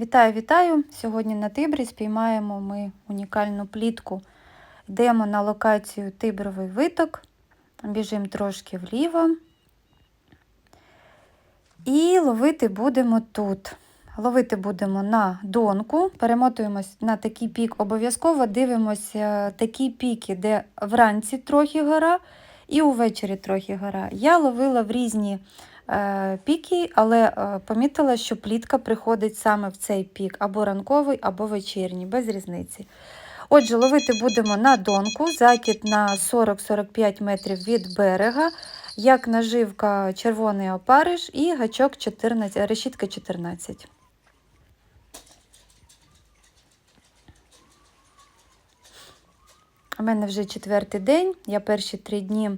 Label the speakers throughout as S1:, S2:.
S1: Вітаю, вітаю! Сьогодні на Тибрі спіймаємо ми унікальну плітку. Йдемо на локацію Тибровий виток, біжимо трошки вліво. І ловити будемо тут. Ловити будемо на донку, перемотуємось на такий пік. Обов'язково дивимося такі піки, де вранці трохи гора і увечері трохи гора. Я ловила в різні е, піки, але е, помітила, що плітка приходить саме в цей пік, або ранковий, або вечірній, без різниці. Отже, ловити будемо на донку, закид на 40-45 метрів від берега, як наживка червоний опариш і гачок 14, решітка 14. У мене вже четвертий день, я перші три дні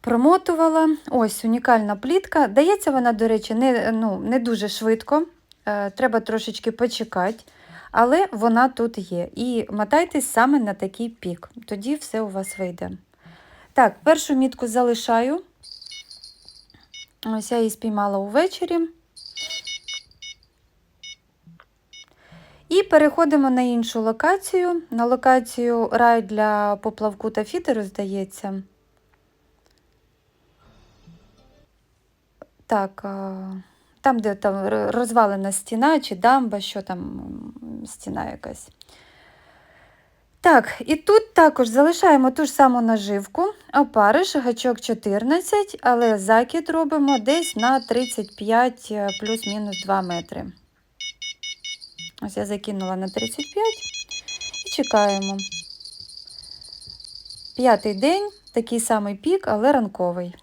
S1: промотувала. Ось унікальна плітка. Дається вона, до речі, не, ну, не дуже швидко. Е, треба трошечки почекати, але вона тут є. І мотайтесь саме на такий пік. Тоді все у вас вийде. Так, першу мітку залишаю. Ось я її спіймала увечері. І переходимо на іншу локацію. На локацію рай для поплавку та фідеру, здається. Так, там, де там розвалена стіна чи дамба, що там стіна якась. Так, і тут також залишаємо ту ж саму наживку, опариш, гачок 14, але закид робимо десь на 35 плюс-мінус 2 метри. Ось я закинула на 35 і чекаємо. П'ятий день, такий самий пік, але ранковий.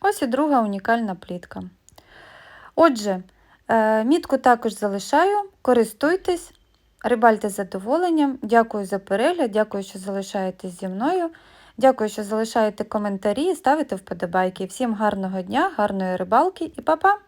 S1: Ось і друга унікальна плітка. Отже, мітку також залишаю, користуйтесь. Рибальте з задоволенням. Дякую за перегляд, дякую, що залишаєтесь зі мною. Дякую, що залишаєте коментарі і ставите вподобайки. Всім гарного дня, гарної рибалки і па-па!